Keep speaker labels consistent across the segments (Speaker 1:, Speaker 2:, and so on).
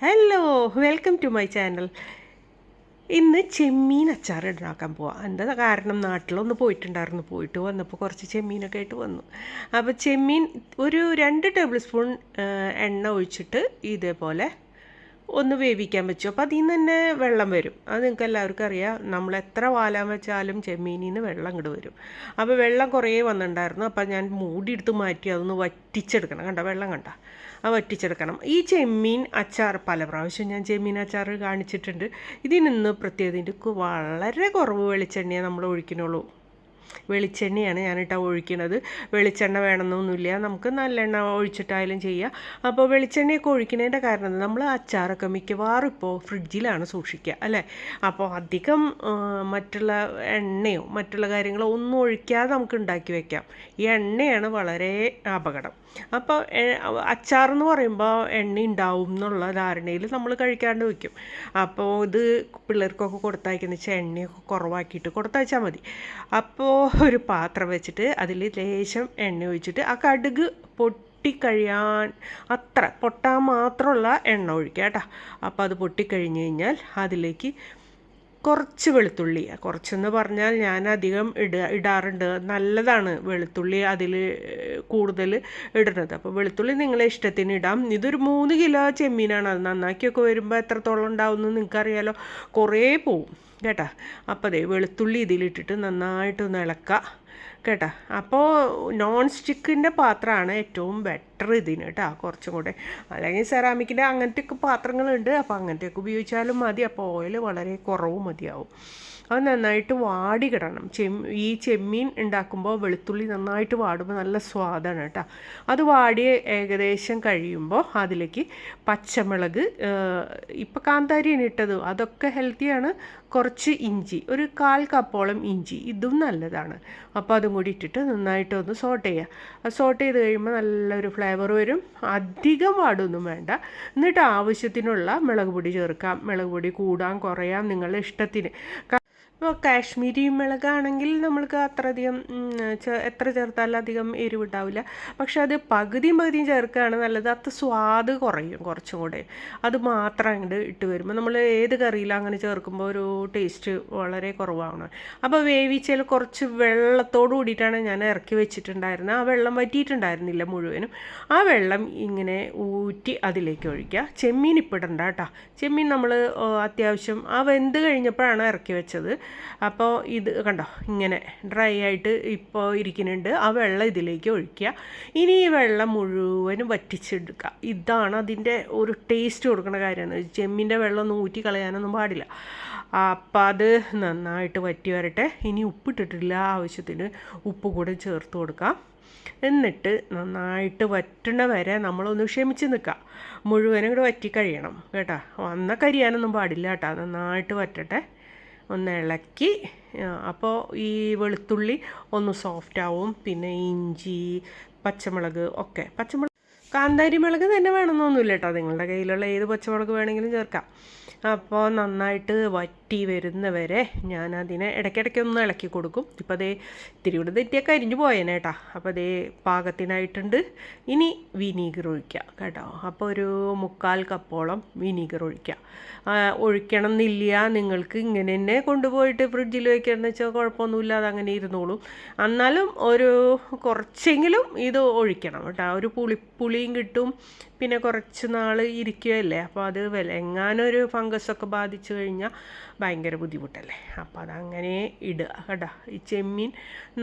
Speaker 1: Hello welcome to my channel ഇന്ന് ചെമ്മീൻ അച്ചാർ ഉണ്ടാക്കാൻ പോവാം. എന്താ കാരണം? നാട്ടിലൊന്ന് പോയിട്ടുണ്ടായിരുന്നു. പോയിട്ട് വന്നപ്പോൾ കുറച്ച് ചെമ്മീനൊക്കെ ആയിട്ട് വന്നു. അപ്പോൾ ചെമ്മീൻ ഒരു രണ്ട് ടേബിൾ സ്പൂൺ എണ്ണ ഒഴിച്ചിട്ട് ഇതേപോലെ ഒന്ന് വേവിക്കാൻ വെച്ചു. അപ്പോൾ അതിൽ നിന്ന് തന്നെ വെള്ളം വരും. അത് നിങ്ങൾക്ക് എല്ലാവർക്കും അറിയാം. നമ്മൾ എത്ര വാലാൻ വെച്ചാലും ചെമ്മീനിൽ നിന്ന് വെള്ളം ഇങ്ങോട്ട് വരും. അപ്പോൾ വെള്ളം കുറേ വന്നിട്ടുണ്ടായിരുന്നു അപ്പോൾ ഞാൻ മൂടിയെടുത്ത് മാറ്റി അതൊന്ന് വറ്റിച്ചെടുക്കണം. കണ്ട? വെള്ളം കണ്ട? ആ വറ്റിച്ചെടുക്കണം. ഈ ചെമ്മീൻ അച്ചാർ പല പ്രാവശ്യം ഞാൻ ചെമ്മീൻ അച്ചാർ കാണിച്ചിട്ടുണ്ട്. ഇതിനിന്ന് പ്രത്യേകത വളരെ കുറവ് വെളിച്ചെണ്ണയെ നമ്മൾ ഒഴിക്കുന്നുള്ളൂ. വെളിച്ചെണ്ണയാണ് ഞാനിട്ട് ഒഴിക്കണത്. വെളിച്ചെണ്ണ വേണമെന്നൊന്നുമില്ല. നമുക്ക് നല്ലെണ്ണ ഒഴിച്ചിട്ടായാലും ചെയ്യാം. അപ്പോൾ വെളിച്ചെണ്ണയൊക്കെ ഒഴിക്കുന്നതിന്റെ കാരണം നമ്മൾ അച്ചാറൊക്കെ മിക്കവാറും ഇപ്പോൾ ഫ്രിഡ്ജിലാണ് സൂക്ഷിക്കുക അല്ലേ? അപ്പോൾ അധികം മറ്റുള്ള എണ്ണയോ മറ്റുള്ള കാര്യങ്ങളോ ഒന്നും ഒഴിക്കാതെ നമുക്ക് ഉണ്ടാക്കി വെക്കാം. ഈ എണ്ണയാണ് വളരെ അപകടം. അപ്പോൾ അച്ചാർ എന്ന് പറയുമ്പോൾ എണ്ണ ഉണ്ടാവും എന്നുള്ള ധാരണയിൽ നമ്മൾ കഴിക്കാണ്ട് വയ്ക്കും അപ്പോൾ ഇത് പിള്ളേർക്കൊക്കെ കൊടുത്തയക്കുന്ന വെച്ചാൽ എണ്ണയൊക്കെ കുറവാക്കിയിട്ട് കൊടുത്തയച്ചാൽ മതി. അപ്പോൾ ഒരു പാത്രം വെച്ചിട്ട് അതിൽ ലേശം എണ്ണ ഒഴിച്ചിട്ട് ആ കടുക് പൊട്ടിക്കഴിയാൻ അത്ര പൊട്ടാൻ മാത്രമുള്ള എണ്ണ ഒഴിക്കുക കേട്ടോ. അപ്പോൾ അത് പൊട്ടിക്കഴിഞ്ഞ് കഴിഞ്ഞാൽ അതിലേക്ക് കുറച്ച് വെളുത്തുള്ളി. കുറച്ചെന്ന് പറഞ്ഞാൽ ഞാൻ അധികം ഇട ഇടാറുണ്ട്. നല്ലതാണ് വെളുത്തുള്ളി അതിൽ കൂടുതൽ ഇടുന്നത്. അപ്പോൾ വെളുത്തുള്ളി നിങ്ങളെ ഇഷ്ടത്തിന് ഇടാം. ഇതൊരു മൂന്ന് കിലോ ചെമ്മീനാണ്. അത് നന്നാക്കിയൊക്കെ വരുമ്പോൾ എത്രത്തോളം ഉണ്ടാവും എന്ന് നിങ്ങൾക്കറിയാലോ. കുറേ പോവും. കേട്ടാ? അപ്പോൾ അതെ വെളുത്തുള്ളി ഇതിലിട്ടിട്ട് നന്നായിട്ടൊന്ന് ഇളക്കുക. കേട്ടോ. അപ്പോൾ നോൺ സ്റ്റിക്കിന്റെ പാത്രമാണ് ഏറ്റവും ബെറ്റർ ഇതിന് കേട്ടോ കുറച്ചും കൂടെ. അല്ലെങ്കിൽ സെറാമിക്കിന്റെ അങ്ങനത്തെയൊക്കെ പാത്രങ്ങളുണ്ട് അപ്പോൾ അങ്ങനത്തെയൊക്കെ ഉപയോഗിച്ചാലും മതി. അപ്പോൾ ഓയിൽ വളരെ കുറവ് മതിയാവും. അത് നന്നായിട്ട് വാടി കിടണം. ചെമ്മ ഈ ചെമ്മീൻ ഉണ്ടാക്കുമ്പോൾ വെളുത്തുള്ളി നന്നായിട്ട് വാടുമ്പോൾ നല്ല സ്വാദാണ് കേട്ടോ. അത് വാടി ഏകദേശം കഴിയുമ്പോൾ അതിലേക്ക് പച്ചമുളക് ഇപ്പോൾ കാന്താരിയാണ് ഇട്ടത്. അതൊക്കെ ഹെൽത്തിയാണ് കുറച്ച് ഇഞ്ചി ഒരു കാൽ കപ്പോളം ഇഞ്ചി. ഇതും നല്ലതാണ്. അപ്പോൾ അതും കൂടി ഇട്ടിട്ട് നന്നായിട്ട് ഒന്ന് സോട്ട് ചെയ്യുക സോട്ട് ചെയ്ത് കഴിയുമ്പോൾ നല്ലൊരു ഫ്ലേവർ വരും. അധികം വാടൊന്നും വേണ്ട. എന്നിട്ട് ആവശ്യത്തിനുള്ള മുളക് പൊടി ചേർക്കാം. മുളക് പൊടി കൂടാം കുറയാം നിങ്ങളുടെ ഇഷ്ടത്തിന്. ഇപ്പോൾ കാശ്മീരി മിളകാണെങ്കിൽ നമ്മൾക്ക് അത്രയധികം എത്ര ചേർത്താലും അധികം എരിവുണ്ടാവില്ല. പക്ഷെ അത് പകുതിയും പകുതിയും ചേർക്കുകയാണ് നല്ലത്. അത്ര സ്വാദ് കുറയും കുറച്ചും കൂടെ. അത് മാത്രം അങ്ങോട്ട് ഇട്ട് വരുമ്പോൾ നമ്മൾ ഏത് കറിയിലും അങ്ങനെ ചേർക്കുമ്പോൾ ഒരു ടേസ്റ്റ് വളരെ കുറവാണ്. അപ്പോൾ വേവിച്ചതിൽ കുറച്ച് വെള്ളത്തോട് കൂടിയിട്ടാണ് ഞാൻ ഇറക്കി വെച്ചിട്ടുണ്ടായിരുന്നത് ആ വെള്ളം വറ്റിയിട്ടുണ്ടായിരുന്നില്ല മുഴുവനും. ആ വെള്ളം ഇങ്ങനെ ഊറ്റി അതിലേക്ക് ഒഴിക്കുക. ചെമ്മീൻ ഇപ്പിടണ്ട കേട്ടോ. ചെമ്മീൻ നമ്മൾ അത്യാവശ്യം ആ വെന്ത് കഴിഞ്ഞപ്പോഴാണ് ഇറക്കി വെച്ചത്. അപ്പോൾ ഇത് കണ്ടോ ഇങ്ങനെ ഡ്രൈ ആയിട്ട് ഇപ്പോൾ ഇരിക്കുന്നുണ്ട്. ആ വെള്ളം ഇതിലേക്ക് ഒഴിക്കുക. ഇനി ഈ വെള്ളം മുഴുവനും വറ്റിച്ചെടുക്കുക. ഇതാണ് അതിന്റെ ഒരു ടേസ്റ്റ് കൊടുക്കുന്ന കാര്യമാണ് ചെമ്മിന്റെ വെള്ളം ഒന്നും ഊറ്റി കളയാനൊന്നും പാടില്ല. അപ്പം അത് നന്നായിട്ട് വറ്റി വരട്ടെ. ഇനി ഉപ്പിട്ടിട്ടില്ല ആവശ്യത്തിന് ഉപ്പ് കൂടെ ചേർത്ത് കൊടുക്കാം. എന്നിട്ട് നന്നായിട്ട് വറ്റണ വരെ നമ്മളൊന്ന് ക്ഷമിച്ച് നിൽക്കുക. മുഴുവനും കൂടെ വറ്റി കഴിയണം കേട്ടോ. വന്ന കരിയാനൊന്നും പാടില്ല കേട്ടോ. നന്നായിട്ട് വറ്റട്ടെ. ഒന്ന് ഇളക്കി അപ്പോൾ ഈ വെളുത്തുള്ളി ഒന്ന് സോഫ്റ്റ് ആവും. പിന്നെ ഇഞ്ചി പച്ചമുളക് ഒക്കെ. പച്ചമുളക് കാന്താരി മുളക് തന്നെ വേണമെന്നൊന്നുമില്ല കേട്ടോ. നിങ്ങളുടെ കയ്യിലുള്ള ഏത് പച്ചമുളക് വേണമെങ്കിലും ചേർക്കാം. അപ്പോൾ നന്നായിട്ട് വറ്റി വരുന്നവരെ ഞാൻ അതിനെ ഇടയ്ക്കിടയ്ക്ക് ഒന്ന് ഇളക്കി കൊടുക്കും. ഇപ്പോൾ അതേ ഇത്തിരി കൂടെ തെറ്റിയൊക്കെ അരിഞ്ഞു പോയേനെ കേട്ടാ. അപ്പോൾ അതേ പാകത്തിനായിട്ടുണ്ട്. ഇനി വിനീഗർ ഒഴിക്കുക കേട്ടോ. അപ്പോൾ ഒരു മുക്കാൽ കപ്പോളം വിനീഗർ ഒഴിക്കുക. ഒഴിക്കണം എന്നില്ല നിങ്ങൾക്ക് ഇങ്ങനെ തന്നെ കൊണ്ടുപോയിട്ട് ഫ്രിഡ്ജിൽ വെക്കുകയെന്ന് വെച്ചാൽ കുഴപ്പമൊന്നുമില്ല. അതങ്ങനെ ഇരുന്നോളും. എന്നാലും ഒരു കുറച്ചെങ്കിലും ഇത് ഒഴിക്കണം കേട്ടോ. ഒരു പുളിപ്പുളിയും കിട്ടും. പിന്നെ കുറച്ച് നാൾ ഇരിക്കുകയല്ലേ? അപ്പോൾ അത് വില എങ്ങാനൊരു ഫംഗസൊക്കെ ബാധിച്ചു കഴിഞ്ഞാൽ ഭയങ്കര ബുദ്ധിമുട്ടല്ലേ? അപ്പോൾ അതങ്ങനെ ഇടുക കേട്ടോ. ഈ ചെമ്മീൻ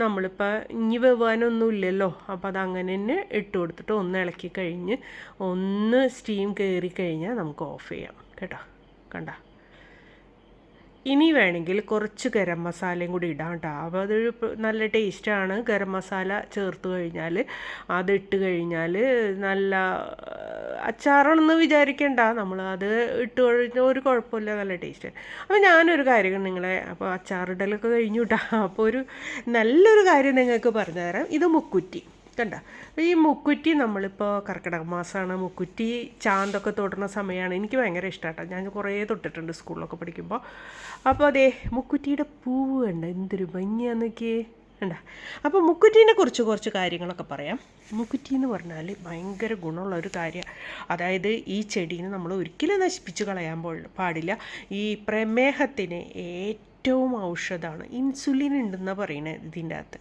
Speaker 1: നമ്മളിപ്പോൾ ഇനി വെവാനൊന്നും ഇല്ലല്ലോ. അപ്പോൾ അതങ്ങനെ തന്നെ ഇട്ട് കൊടുത്തിട്ട് ഒന്ന് ഇളക്കി കഴിഞ്ഞ് ഒന്ന് സ്റ്റീം കയറി കഴിഞ്ഞാൽ നമുക്ക് ഓഫ് ചെയ്യാം കേട്ടോ. കണ്ട? ഇനി വേണമെങ്കിൽ കുറച്ച് ഗരം മസാലയും കൂടി ഇടാം കേട്ടോ. അപ്പോൾ അതൊരു നല്ല ടേസ്റ്റാണ് ഗരം മസാല ചേർത്ത് കഴിഞ്ഞാൽ അതിട്ട് കഴിഞ്ഞാൽ നല്ല അച്ചാറാണെന്ന് വിചാരിക്കണ്ട. നമ്മൾ അത് ഇട്ട് കഴിഞ്ഞാൽ ഒരു കുഴപ്പമില്ല നല്ല ടേസ്റ്റ് അപ്പോൾ ഞാനൊരു കാര്യം നിങ്ങളെ അപ്പോൾ അച്ചാറിടലൊക്കെ കഴിഞ്ഞു കേട്ടോ. അപ്പോൾ ഒരു നല്ലൊരു കാര്യം നിങ്ങൾക്ക് പറഞ്ഞുതരാം. ഇത് മുക്കുറ്റി. കണ്ട. ഈ മുക്കുറ്റി നമ്മളിപ്പോൾ കർക്കിടക മാസമാണ് മുക്കുറ്റി ചാന്തൊക്കെ തൊടുന്ന സമയമാണ് എനിക്ക് ഭയങ്കര ഇഷ്ടമാട്ടോ ഞാൻ കുറേ തൊട്ടിട്ടുണ്ട് സ്കൂളിലൊക്കെ പഠിക്കുമ്പോൾ അപ്പോൾ അതെ മുക്കുറ്റിയുടെ പൂവ് കണ്ട? എന്തൊരു ഭംഗിയാന്ന് നോക്കിയേ അപ്പോൾ മുക്കുറ്റീനെ കുറിച്ച് കുറച്ച് കാര്യങ്ങളൊക്കെ പറയാം. മുക്കുറ്റി എന്ന് പറഞ്ഞാൽ ഭയങ്കര ഗുണമുള്ള ഒരു കാര്യമാണ് അതായത് ഈ ചെടീനെ നമ്മൾ ഒരിക്കലും നശിപ്പിച്ച് കളയാൻ പാടില്ല. ഈ പ്രമേഹത്തിന് ഏറ്റവും ഔഷധമാണ് ഇൻസുലിൻ ഉണ്ടെന്നാണ് പറയുന്നത് ഇതിന്റെ അകത്ത്.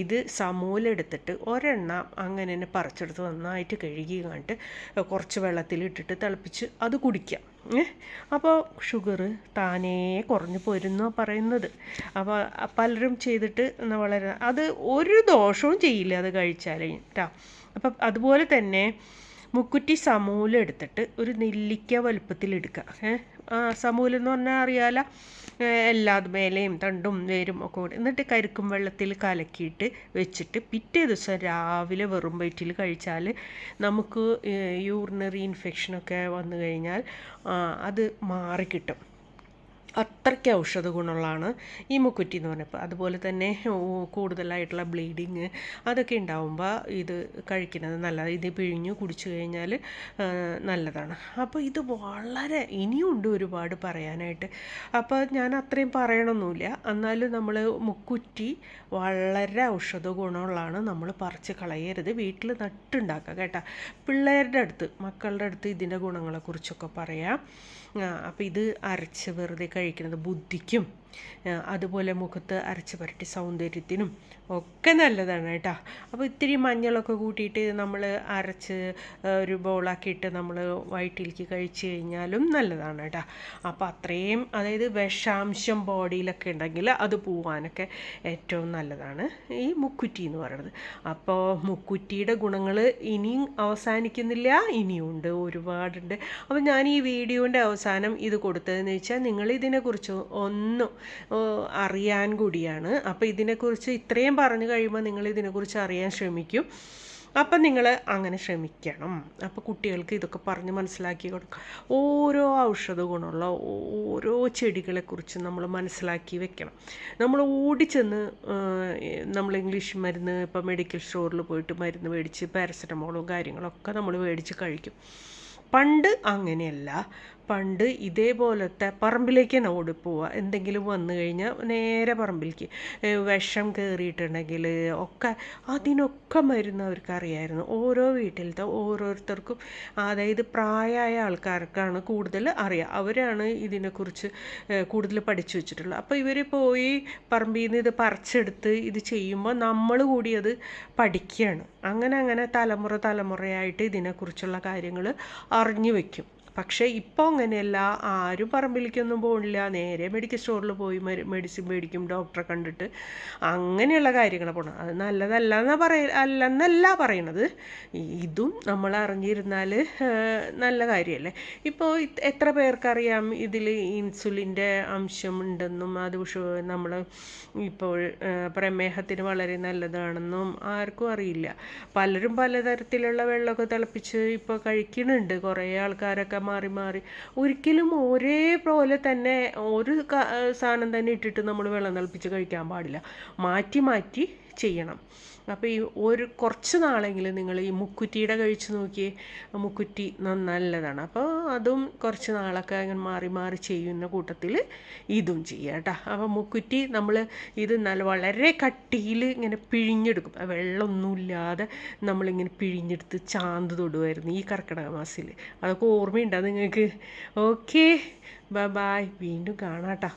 Speaker 1: ഇത് സമൂലെടുത്തിട്ട് ഒരെണ്ണ അങ്ങനെ തന്നെ പറിച്ചെടുത്ത് നന്നായിട്ട് കഴുകി കണ്ടിട്ട് കുറച്ച് വെള്ളത്തിലിട്ടിട്ട് തിളപ്പിച്ച് അത് കുടിക്കാം. അപ്പോൾ ഷുഗർ താനേ കുറഞ്ഞു പോരുന്ന പറയുന്നത്. അപ്പോൾ പലരും ചെയ്തിട്ട് വളരെ അത് ഒരു ദോഷവും ചെയ്യില്ല അത് കഴിച്ചാൽ കേട്ടോ അപ്പം അതുപോലെ തന്നെ മുക്കുറ്റി സമൂലം എടുത്തിട്ട് ഒരു നെല്ലിക്ക വലുപ്പത്തിലെടുക്കുക എടുക്കുക ആ സമൂലം എന്ന് പറഞ്ഞാൽ അറിയാല? എല്ലാ മേലെയും തണ്ടും വേരും ഒക്കെ കൂടി എന്നിട്ട് കരിക്കും വെള്ളത്തിൽ കലക്കിയിട്ട് വെച്ചിട്ട് പിറ്റേ ദിവസം രാവിലെ വെറും വയറ്റിൽ കഴിച്ചാൽ നമുക്ക് യൂറിനറി ഇൻഫെക്ഷനൊക്കെ വന്നു കഴിഞ്ഞാൽ അത് മാറിക്കിട്ടും. അത്രയ്ക്ക് ഔഷധ ഗുണമുള്ളതാണ് ഈ മുക്കുറ്റി എന്ന് പറഞ്ഞപ്പോൾ. അതുപോലെ തന്നെ കൂടുതലായിട്ടുള്ള ബ്ലീഡിങ് അതൊക്കെ ഉണ്ടാവുമ്പോൾ ഇത് കഴിക്കുന്നത് നല്ലതാണ്. ഇത് പിഴിഞ്ഞു കുടിച്ചു കഴിഞ്ഞാൽ നല്ലതാണ്. അപ്പോൾ ഇത് വളരെ ഇനിയുണ്ട് ഒരുപാട് പറയാനായിട്ട്. അപ്പോൾ ഞാൻ അത്രയും പറയണമെന്നില്ല എന്നാലും നമ്മൾ മുക്കുറ്റി വളരെ ഔഷധ ഗുണമുള്ളതാണ് നമ്മൾ പറിച്ച് കളയരുത്. വീട്ടിൽ നട്ടുണ്ടാക്കുക കേട്ടോ. പിള്ളേരുടെ അടുത്ത് മക്കളുടെ അടുത്ത് ഇതിന്റെ ഗുണങ്ങളെക്കുറിച്ചൊക്കെ പറയാം. അപ്പോൾ ഇത് അരച്ച് വെറുതെ കഴിക്കുന്നത് ബുദ്ധിക്കും. അതുപോലെ മുഖത്ത് അരച്ച് പുരട്ടി സൗന്ദര്യത്തിനും ഒക്കെ നല്ലതാണ് കേട്ടോ. അപ്പോൾ ഇത്തിരി മഞ്ഞളൊക്കെ കൂട്ടിയിട്ട് നമ്മൾ അരച്ച് ഒരു ബോളാക്കിയിട്ട് നമ്മൾ വയറ്റിലേക്ക് കഴിച്ച് കഴിഞ്ഞാലും നല്ലതാണ് കേട്ടോ. അപ്പോൾ അത്രയും അതായത് വിഷാംശം ബോഡിയിലൊക്കെ ഉണ്ടെങ്കിൽ അത് പോവാനൊക്കെ ഏറ്റവും നല്ലതാണ് ഈ മുക്കുറ്റി എന്ന് പറയുന്നത്. അപ്പോൾ മുക്കുറ്റിയുടെ ഗുണങ്ങൾ ഇനിയും അവസാനിക്കുന്നില്ല ഇനിയുണ്ട് ഒരുപാടുണ്ട്. അപ്പോൾ ഞാൻ ഈ വീഡിയോന്റെ അവസാനം ഇത് കൊടുത്തതെന്ന് വെച്ചാൽ നിങ്ങൾ ഇതിനെക്കുറിച്ച് അറിയാൻ കൂടിയാണ്. അപ്പോൾ ഇതിനെക്കുറിച്ച് ഇത്രയും പറഞ്ഞു കഴിയുമ്പോൾ നിങ്ങൾ ഇതിനെക്കുറിച്ച് അറിയാൻ ശ്രമിക്കും. അപ്പം നിങ്ങൾ അങ്ങനെ ശ്രമിക്കണം. അപ്പോൾ കുട്ടികൾക്ക് ഇതൊക്കെ പറഞ്ഞ് മനസ്സിലാക്കി കൊടുക്കുക ഓരോ ഔഷധ ഗുണമുള്ള ഓരോ ചെടികളെക്കുറിച്ച് നമ്മൾ മനസ്സിലാക്കി വെക്കണം. നമ്മൾ ഓടിച്ചെന്ന് നമ്മൾ ഇംഗ്ലീഷ് മരുന്ന് ഇപ്പം മെഡിക്കൽ സ്റ്റോറിൽ പോയിട്ട് മരുന്ന് മേടിച്ച് പാരസെറ്റമോളും കാര്യങ്ങളൊക്കെ നമ്മൾ മേടിച്ച് കഴിക്കും. പണ്ട് അങ്ങനെയല്ല. പണ്ട് ഇതേപോലത്തെ പറമ്പിലേക്ക് തന്നെ ഓടിപ്പോവുക എന്തെങ്കിലും വന്നു കഴിഞ്ഞാൽ നേരെ പറമ്പിലേക്ക്. വിഷം കയറിയിട്ടുണ്ടെങ്കിൽ ഒക്കെ അതിനൊക്കെ മരുന്ന് അവർക്ക് അറിയായിരുന്നു ഓരോ വീട്ടിലത്തെ ഓരോരുത്തർക്കും അതായത് പ്രായമായ ആൾക്കാർക്കാണ് കൂടുതൽ അറിയാം. അവരാണ് ഇതിനെക്കുറിച്ച് കൂടുതൽ പഠിച്ചു വെച്ചിട്ടുള്ളത്. അപ്പോൾ ഇവർ പോയി പറമ്പിൽ നിന്ന് ഇത് പറിച്ചെടുത്ത് ഇത് ചെയ്യുമ്പോൾ നമ്മൾ കൂടി അത് പഠിക്കുകയാണ്. അങ്ങനെ അങ്ങനെ തലമുറ തലമുറയായിട്ട് ഇതിനെക്കുറിച്ചുള്ള കാര്യങ്ങൾ അറിഞ്ഞു വെക്കും പക്ഷേ ഇപ്പോൾ അങ്ങനെയല്ല. ആരും പറമ്പിലേക്കൊന്നും പോകണില്ല നേരെ മെഡിക്കൽ സ്റ്റോറിൽ പോയി മെഡിസിൻ മേടിക്കും ഡോക്ടറെ കണ്ടിട്ട്. അങ്ങനെയുള്ള കാര്യങ്ങൾ പോകണം അത് നല്ലതല്ല എന്നാ പറയ അല്ലെന്നല്ല പറയണത്. ഇതും നമ്മൾ അറിഞ്ഞിരുന്നാൽ നല്ല കാര്യമല്ലേ ഇപ്പോൾ എത്ര പേർക്കറിയാം ഇതിൽ ഇൻസുലിന്റെ അംശം ഉണ്ടെന്നും അത് നമ്മൾ ഇപ്പോൾ പ്രമേഹത്തിന് വളരെ നല്ലതാണെന്നും ആർക്കും അറിയില്ല. പലരും പലതരത്തിലുള്ള വെള്ളമൊക്കെ തിളപ്പിച്ച് ഇപ്പോൾ കഴിക്കുന്നുണ്ട്. കുറേ ആൾക്കാരൊക്കെ മാറി മാറി. ഒരിക്കലും ഒരേപോലെ തന്നെ ഒരു സാധനം തന്നെ ഇട്ടിട്ട് നമ്മൾ വെള്ളം തിളപ്പിച്ച് കഴിക്കാൻ പാടില്ല. മാറ്റി മാറ്റി ചെയ്യണം. അപ്പോൾ ഈ ഒരു കുറച്ച് നാളെങ്കിലും നിങ്ങൾ ഈ മുക്കുറ്റിയുടെ കഴിച്ച് നോക്കിയേ മുക്കുറ്റി നല്ലതാണ്. അപ്പോൾ അതും കുറച്ച് നാളൊക്കെ അങ്ങനെ മാറി മാറി ചെയ്യുന്ന കൂട്ടത്തിൽ ഇതും ചെയ്യുക കേട്ടോ. അപ്പോൾ മുക്കുറ്റി നമ്മൾ ഇത് നല്ല വളരെ കട്ടിയിൽ ഇങ്ങനെ പിഴിഞ്ഞെടുക്കും. വെള്ളമൊന്നുമില്ലാതെ നമ്മളിങ്ങനെ പിഴിഞ്ഞെടുത്ത് ചാന്ത് തൊടുമായിരുന്നു ഈ കർക്കിടക മാസത്തിൽ അതൊക്കെ ഓർമ്മയുണ്ടോ നിങ്ങൾക്ക്? ഓക്കെ ബൈ ബായ് വീണ്ടും കാണാം കേട്ടോ.